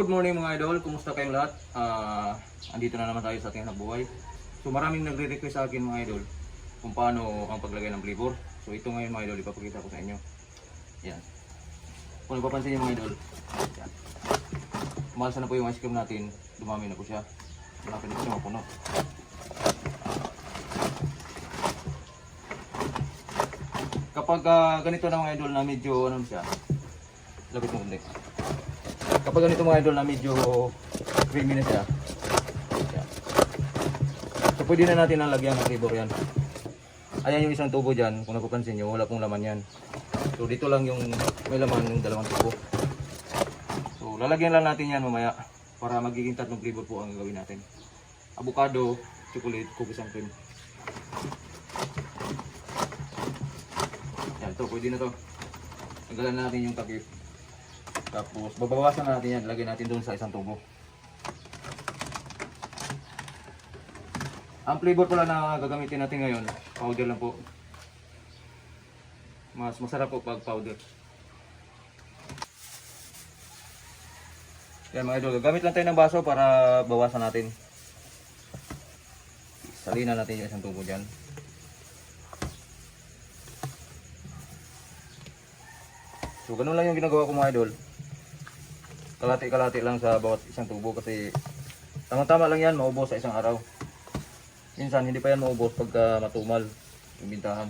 Good morning mga idol, kumusta kayong lahat? Ah, andito na naman tayo sa ating buhay. So maraming nagre-request sa akin mga idol kung paano ang paglagay ng flavor. So ito ngayon mga idol, ipapakita ko sa inyo. Yan. Kung napapansin niyo mga idol, yan. Umalsa na po yung ice cream natin, dumami na po siya. Malapit na po siya mapuno. Kapag ah, ganito na mga idol na medyo ano siya, lapit mo kundi. Kapag ganito mga idol na medyo creamy na siya, yan. So pwede na natin lalagyan ng flavor yan. Ayan yung isang tubo dyan, kung napapansin nyo, wala pong laman yan. So dito lang yung may laman yung dalawang tubo. So lalagyan lang natin yan mamaya para magiging tatlong flavor po ang gagawin natin. Avocado, chocolate, cookies and cream. Yan to, pwede na to. Tanggalan na natin yung takip. Tapos babawasan na natin yan, lagyan natin doon sa isang tubo. Ang flavor pala na gagamitin natin ngayon, powder lang po. Mas masarap po pag powder. Yan mga idol, gagamit lang tayo ng baso para bawasan natin. Salina natin yung isang tubo dyan. So ganun lang yung ginagawa ko mga idol. Kalati-kalati lang sa bawat isang tubo kasi tama-tama lang yan maubos sa isang araw. Minsan hindi pa yan maubos pagka matumal yung bintahan.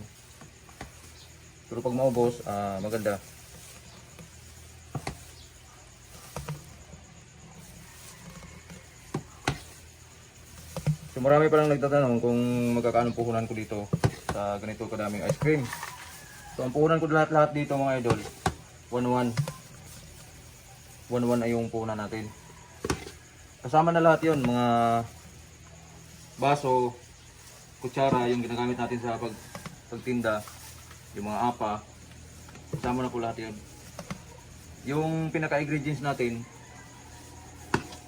Pero pag maubos, ah, maganda. So marami pa lang nagtatanong kung magkakaano puhunan ko dito sa ganito kadaming ice cream. So ang puhunan ko lahat-lahat dito mga idol, 1-1. 1-1 ay yung puhunan natin. Kasama na lahat yon mga baso, kutsara, yung ginagamit natin sa pag, pagtinda, yung mga apa, kasama na po lahat yun. Yung pinaka-ingredients natin,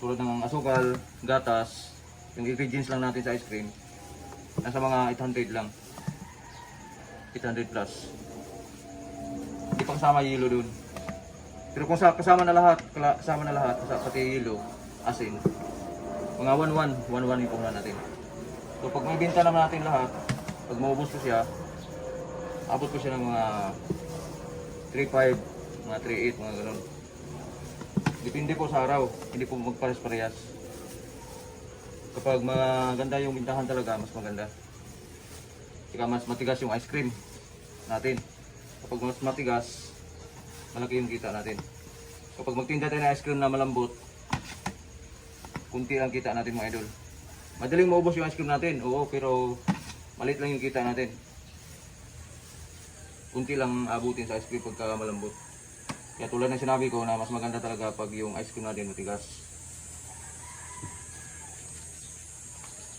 tulad ng asukal, gatas, yung ingredients lang natin sa ice cream, nasa mga 800 lang. 800 plus. Hindi pa kasama yelo dun. Pero kung sa, kasama na lahat, kasama na lahat, pati yelo, asin, mga 1-1, 1-1 yung puhunan natin. So pag may binta naman natin lahat, pag maubos ko siya, abot ko siya ng mga 3-5, mga 3-8, mga ganun. Depende po sa araw, hindi po magpares-parehas. Kapag maganda yung bintahan talaga, mas maganda. Saka mas matigas yung ice cream natin. Kapag mas matigas, malaki yung kita natin. Kapag magtinda tayo ng ice cream na malambot, kunti lang kita natin mga idol. Madaling maubos yung ice cream natin, oo, pero maliit lang yung kita natin. Kunti lang abutin sa ice cream pagka malambot. Kaya tulad ng sinabi ko na mas maganda talaga pag yung ice cream natin matigas.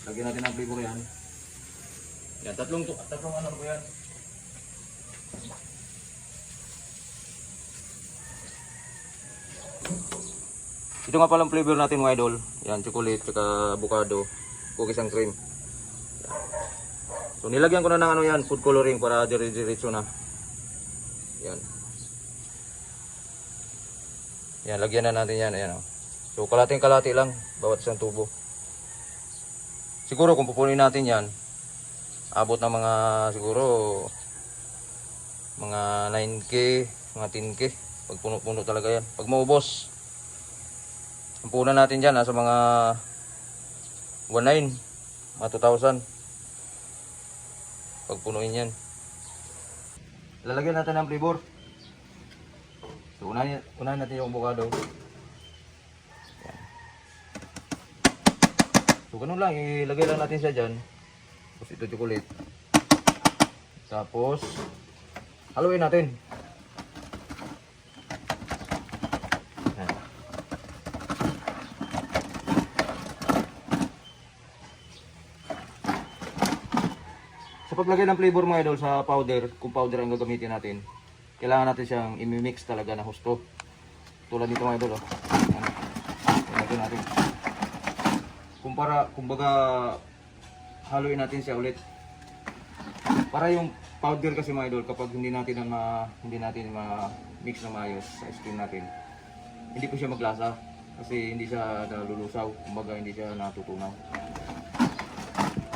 Lagyan natin ng flavor yan. Yan, tatlong, tatlong ano po yan. Ito nga palang flavor natin mga idol. Yan, chocolate, tsaka avocado, cookies and cream. So nilagyan ko na ng ano yan, food coloring para dire-diretso na. Yan. Yan, lagyan na natin yan. Ayan, oh. So kalating kalati lang, bawat isang tubo. Siguro kung pupunin natin yan, abot ng mga siguro mga 9k, mga 10k. Pag puno-puno talaga yan. Pag maubos, ang natin dyan, nasa mga 1.9, mga 2,000. Pag punuin yan. Lalagyan natin ng flavor. So, unahin, unahin natin yung avocado. Yan. So, ganun lang. Ilagay lang natin siya dyan. Tapos ito chocolate. Tapos, haluin natin. Paglagay ng flavor mga idol sa powder, kung powder ang gagamitin natin, kailangan natin siyang imimix talaga na husto. Tulad nito mga idol, oh. Ilagay natin. Kumpara, kumbaga, haluin natin siya ulit. Para yung powder kasi mga idol, kapag hindi natin na hindi natin ma mix na maayos sa cream natin, hindi po siya maglasa. Kasi hindi siya nalulusaw, kumbaga hindi siya natutunaw.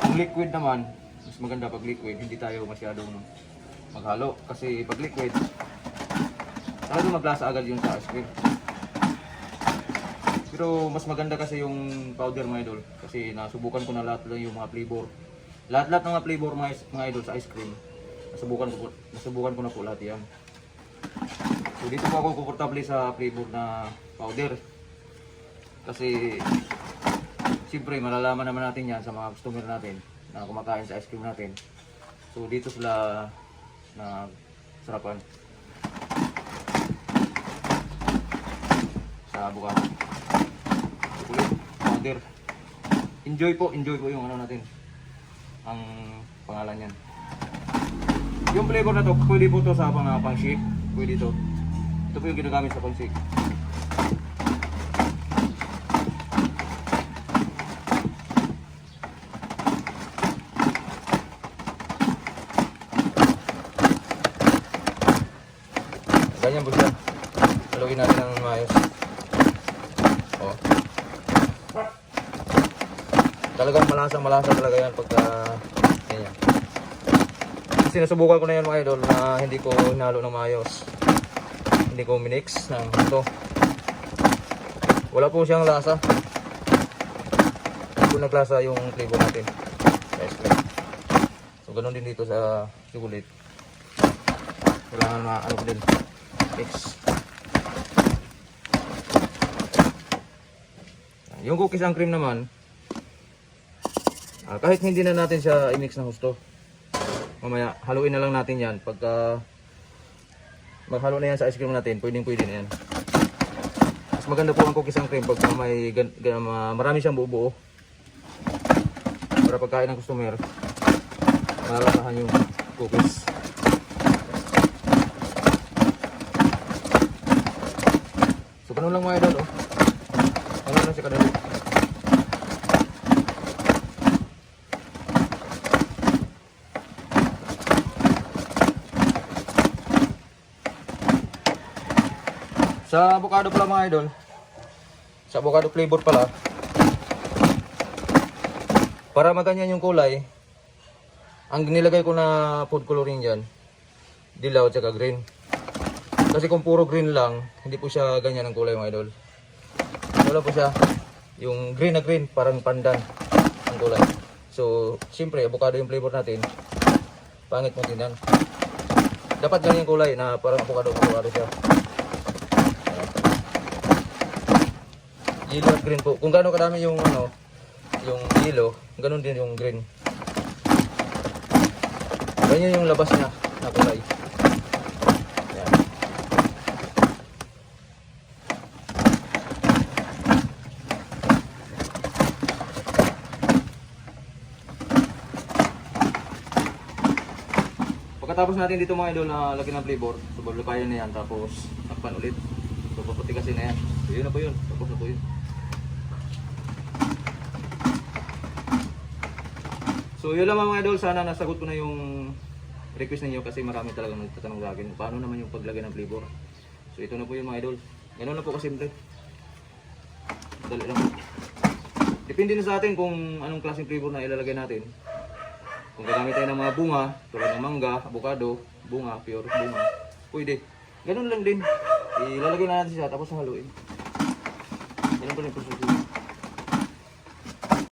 Ang liquid naman, mas maganda pag liquid, hindi tayo masyadong maghalo. Kasi pag liquid, talagang maglasa agad yun sa ice cream. Pero mas maganda kasi yung powder mga idol. Kasi nasubukan ko na lahat lang yung mga flavor. Lahat-lahat ng mga flavor mga, mga idol sa ice cream. Nasubukan ko, nasubukan ko na po lahat yan. So dito po ako komportable sa flavor na powder. Kasi siyempre malalaman naman natin yan sa mga customer natin na kumakain sa ice cream natin. So dito sila na sarapan sa avocado. Chocolate powder. Enjoy po, enjoy po yung ano natin. Ang pangalan yan. Yung flavor na to, pwede po to sa pang, pang shake. Pwede to. Ito po yung ginagamit sa pang shake. Ganyan po siya. Haluin natin ng maayos. Oh. Talagang malasang malasa talaga yan pagka ganyan. Kasi nasubukan ko na yan mga idol na hindi ko hinalo ng maayos. Hindi ko minix ng ito. Wala po siyang lasa. Hindi po naglasa yung flavor natin. ice. So ganun din dito sa chocolate. Kailangan ma ano ko din. Mix. Yung cookies and cream naman, ah, kahit hindi na natin siya i-mix na husto, mamaya haluin na lang natin yan. Pagka maghalo na yan sa ice cream natin, pwedeng pwede na yan. Mas maganda po ang cookies and cream pagka may marami siyang buo-buo. Para pagkain ng customer, malalasahan yung cookies. Ganun lang mga idol, oh. Ganun lang siya kadali. Sa avocado pala mga idol, sa avocado flavor pala, para maganyan yung kulay, ang nilagay ko na food coloring dyan, dilaw at saka green. Kasi kung puro green lang, hindi po siya ganyan ang kulay mga idol. Wala po siya, yung green na green, parang pandan ang kulay. So, siyempre, avocado yung flavor natin, pangit mo tingnan. Dapat ganyan kulay na parang avocado, avocado siya. Yellow at green po. Kung gaano kadami yung ano, yung yellow, ganun din yung green. Ganyan yung labas niya na kulay. Yan. Pagkatapos natin dito mga idol na lagyan ng flavor, so balukayan na yan tapos takpan ulit. So papatigasin na yan. So yun na po yun. Tapos na po yun. So yun lang mga idol, sana nasagot ko na yung request ninyo kasi marami talagang nagtatanong lagi. Paano naman yung paglagay ng flavor? So ito na po yung mga idol. Ganun na po kasimple. Dali lang. Depende na sa atin kung anong klaseng flavor na ilalagay natin. Kung gagamit tayo ng mga bunga, tulad ng mangga, avocado, bunga, pure bunga, pwede. Ganun lang din. Ilalagay na natin siya tapos haluin. Ganun pa rin proseso.